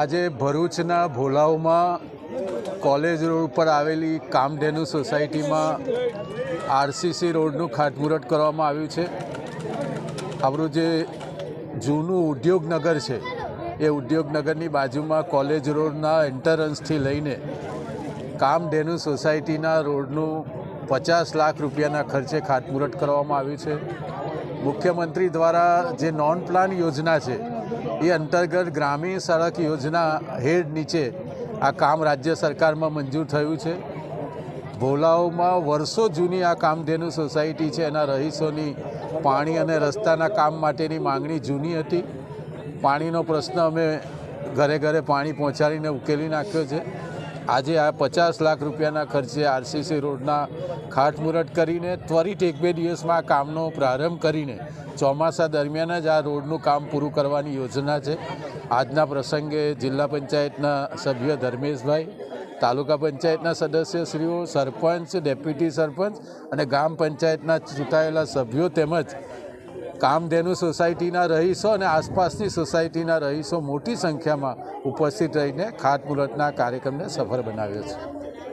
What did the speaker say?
આજે ભરૂચના ભોલાવમાં college road ઉપર આવેલી કામધેનુ સોસાયટીમાં આરસીસી રોડનું ખાતમુહૂર્ત કરવામાં આવ્યું છે. આપણું જે જૂનું ઉદ્યોગનગર છે, એ ઉદ્યોગનગરની બાજુમાં કોલેજ રોડના એન્ટરન્સથી લઈને કામધેનુ સોસાયટીના રોડનું પચાસ લાખ રૂપિયાના ખર્ચે ખાતમુહૂર્ત કરવામાં આવ્યું છે. મુખ્યમંત્રી દ્વારા જે નોન પ્લાન યોજના છે, એ અંતર્ગત ગ્રામીણ સડક યોજના હેડ નીચે આ કામ રાજ્ય સરકારમાં મંજૂર થયું છે. ભોલાઓમાં વર્ષો જૂની આ કામધેનુ સોસાયટી છે, એના રહીશોની પાણી અને રસ્તાના કામ માટેની માંગણી જૂની હતી. પાણીનો પ્રશ્ન અમે ઘરે ઘરે પાણી પહોંચાડીને ઉકેલી નાખ્યો છે. આજે આ પચાસ લાખ રૂપિયાના ખર્ચે આરસીસી રોડના ખાટમુરટ કરીને ત્વરિત એક બે દિવસમાં આ કામનો પ્રારંભ કરીને ચોમાસા દરમિયાન જ આ રોડનું કામ પૂરું કરવાની યોજના છે. આજના પ્રસંગે જિલ્લા પંચાયતના સભ્ય ધર્મેશભાઈ, તાલુકા પંચાયતના સદસ્યશ્રીઓ, સરપંચ, ડેપ્યુટી સરપંચ અને ગ્રામ પંચાયતના ચૂંટાયેલા સભ્યો તેમજ કામધેનુ સોસાયટીના રહીશો અને આસપાસની સોસાયટીના રહીશો મોટી સંખ્યામાં ઉપસ્થિત રહીને ખાતમુહૂર્તના કાર્યક્રમને સફળ બનાવ્યો છે.